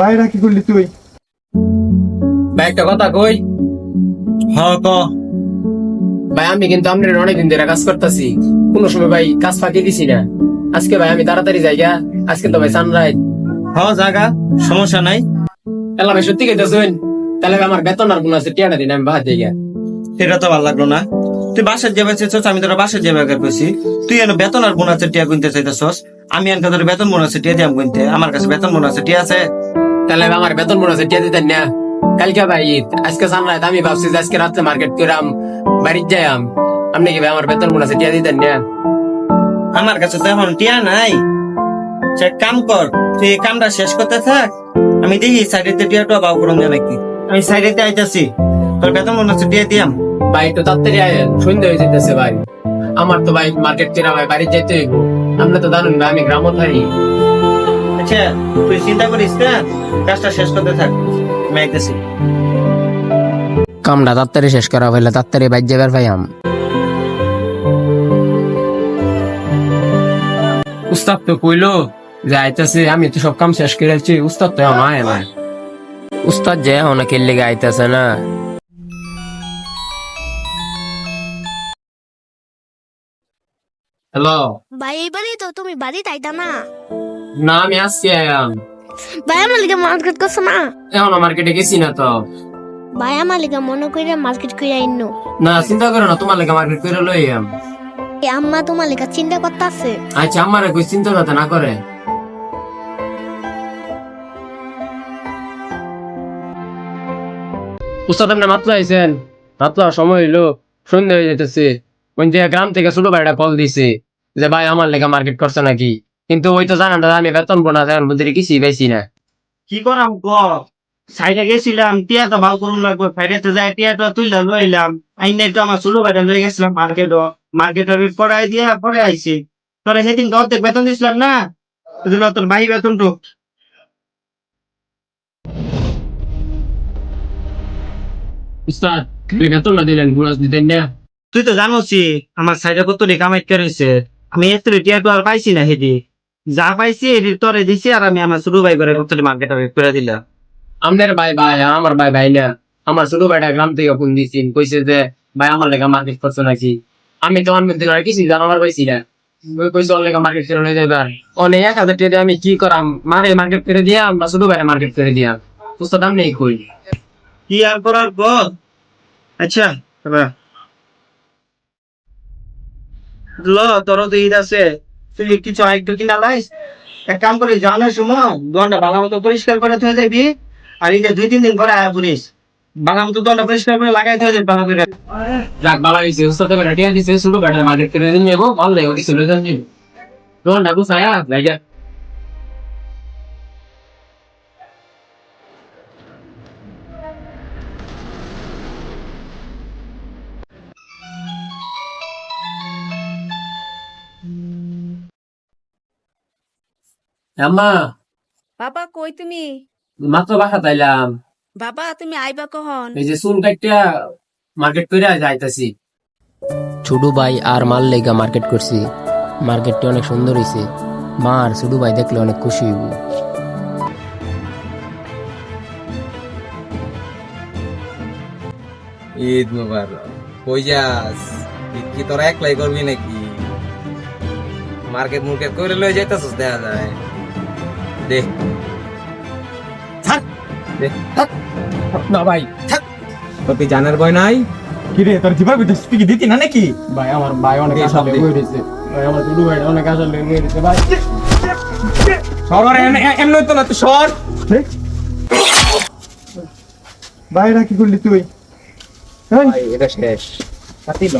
বাইরা কি করলি তুই? ভাই একটা কথা কই? হ ক। ভাই আমি কিন্তু আপনার অনেকদিন ধরে কাজ করতেছি। কোনো সময় ভাই কাজ ফাঁকি দিছি না। আজকে ভাই আমি তাড়াতাড়ি যাইগা। আজকে তো ভাই সানরাইজ হ জাগা সমস্যা নাই। এলা ভাই সত্যি কইতেছেন তাহলে আমার বেতন আর গুণ আছে টিয়াটা দিন আমি বাহার দিই সেটা তো ভালো লাগল না। তুই বাসার যাবে চাইছস আমি তোর বাসার যাবে আগে কইছি তুই এনে বেতন আর বোনাসের টিয়া গুনতে চাইতেছস? আমি এনকা তোর বেতন বোনাসের টিয়া দিয়াম গুনতে। আমার কাছে বেতন বোনাসের টিয়া আছে। তাহলে আমার বেতন আছে টিয়া দিতেন না। কালকে ভাই আজকে সানরাইজ আমি ভাবছি আজকে রাত্রে মার্কেট করাম বাড়ির যাইম আপনি কি ভাই আমার বেতন আছে টিয়া দিতেন না? আমার কাছে তো এখন টিয়া নাই। সে কাম কর তুই কামটা শেষ করতে থাক। আমি দেখি সাইডেতে টিয়াটা বাউ করুন নাকি? আমি সাইডেতে আইতাছি। তোর বেতন বোনাসের টিয়া দিয়াম। ভাই একটু তাড়াতাড়ি আয়েন সন্ধ্যা হয়ে যেতেছে ভাই। আমার তো ভাই মার্কেট কেনা ভাই বাড়ি যেতে হইব। আপনি তো জানেন ভাই আমি গ্রামও থাকি আচ্ছা তুই চিন্তা করিস না কাজটা শেষ করতে থাক। আমি কামটা তাড়াতাড়ি শেষ করা হইলে তাড়াতাড়ি বাইর যাবার ভাই আম উস্তাদ তো কইলো যে আইতাছে আমি তো সব কাম শেষ করে আছি উস্তাদ তো এখন আয় না উস্তাদ যে অনেকের লেগে আইতাছে না। হ্যালো? ভাই এইবারই তো তুমি বাড়ি তাইতা না? না আমি আসছি আয়াম ভাই আমার লিগে মার্কেট করছ না? এখন মার্কেটে গেছি না তো। ভাই আমার লিগে মনে কইরা মার্কেট কইরা ইন্নো না চিন্তা করো না তোমার লেগে মার্কেট করে লই আম। এ আম্মা তোমার লিগে চিন্তা করতেছে। আচ্ছা আমার কই চিন্তা যাতে না করে। উস্তাদ আপনি মাত্র আইছেন? মাত্র সময় হইল সন্ধ্যা হয়ে যেতেছে কোন যে গ্রাম থেকে ছোট ভাইটা কল দিছে যে ভাই আমার লেগে মার্কেট করছে নাকি? কিন্তু ওই তো জানান দাদা আমি বেতন বোনা জানান বুদ্ধি কিছুই পাইছি না। কি করাম ক? সাইডে গেছিলাম টিয়া তো ভালো করুন লাগবে ফেরিতে যাই টিয়া তো তুইলা লইলাম আইনে তো আমার ছোট ভাইটা লয়ে গেছিলাম মার্কেটও মার্কেটের পড়াই দিয়া পরে আইছি। তোরা সেদিন তো অর্ধেক বেতন দিছিলাম না? ওই তোর মাই বেতন তো উস্তাদ আপনি বেতন না দিলেন বুড়াস দিতেন না? তুই তো জানোসি আমার সাইডে কত কামাই করেছে আমি এত টিয়া তো আর পাইছি না হেদি। যা পাইছি এটি তোরে দিছি আর আমি আমার ছোট ভাই করে কত মার্কেটে করে দিলাম। আমাদের ভাই ভাই আমার ভাই ভাই না। আমার ছোট ভাইটা গ্রাম থেকে ফোন দিয়েছেন কইছে যে ভাই আমার লেগে মার্কেট করছ নাকি? আমি তো আমার মধ্যে কিছুই জানাবার পাইছি না। কইছে ওর লেগে মার্কেট করে লয়ে যাবে অনেক এক হাজার টাকা আমি কি করাম? মারে মার্কেট করে দিয়া আমরা ছোট ভাইটা মার্কেট করে দিয়া। বুঝতে দাম নেই কই। কি আর করার পর আচ্ছা ল, তোর তো আছে। তুই কিছু আরেকটু এক কাম করি জানার সময় দোকানটা ভালো পরিষ্কার করে থয়ে যাবি, আর ঈদে দুই তিন দিন পরে আয়া পুলিশ মতো দোকানটা পরিষ্কার করে লাগাই থয়ে যাবি ভালো করে। যাক ভালো হয়েছে উস্তাদ দিছে শুরু ভাইটা মার্কেট করে দিন যাব ভালো আম্মা। বাবা কই তুমি? মাত্র বাসা তাইলাম বাবা তুমি আইবা কখন? এই যে চুল মার্কেট করে যাইতাছি। ছোটু ভাই আর মাল লেগা মার্কেট করছি। মার্কেটটি অনেক সুন্দর হয়েছে মা আর ছোটু ভাই দেখলে অনেক খুশি হইব। ঈদ মুবারক। কই যাস? ঈদ কি তোরা একলাই করবি নাকি? মার্কেট মুর্কেট করে লয়ে যাইতাছস দেখা যায়। দে। দে। না ভাই। তোর কি জানার ভয় নাই? কি রে তোর জিবার ভিতরে তুই কি দিতি না নাকি? ভাই আমার ভাই অনেক ভাই আমার দুটো ভাই অনেক আশা লেগে রয়েছে ভাই। সর এমন তো না তুই সর। বাইরা কি করলি তুই? এই, এটা শেষ। কাটিল।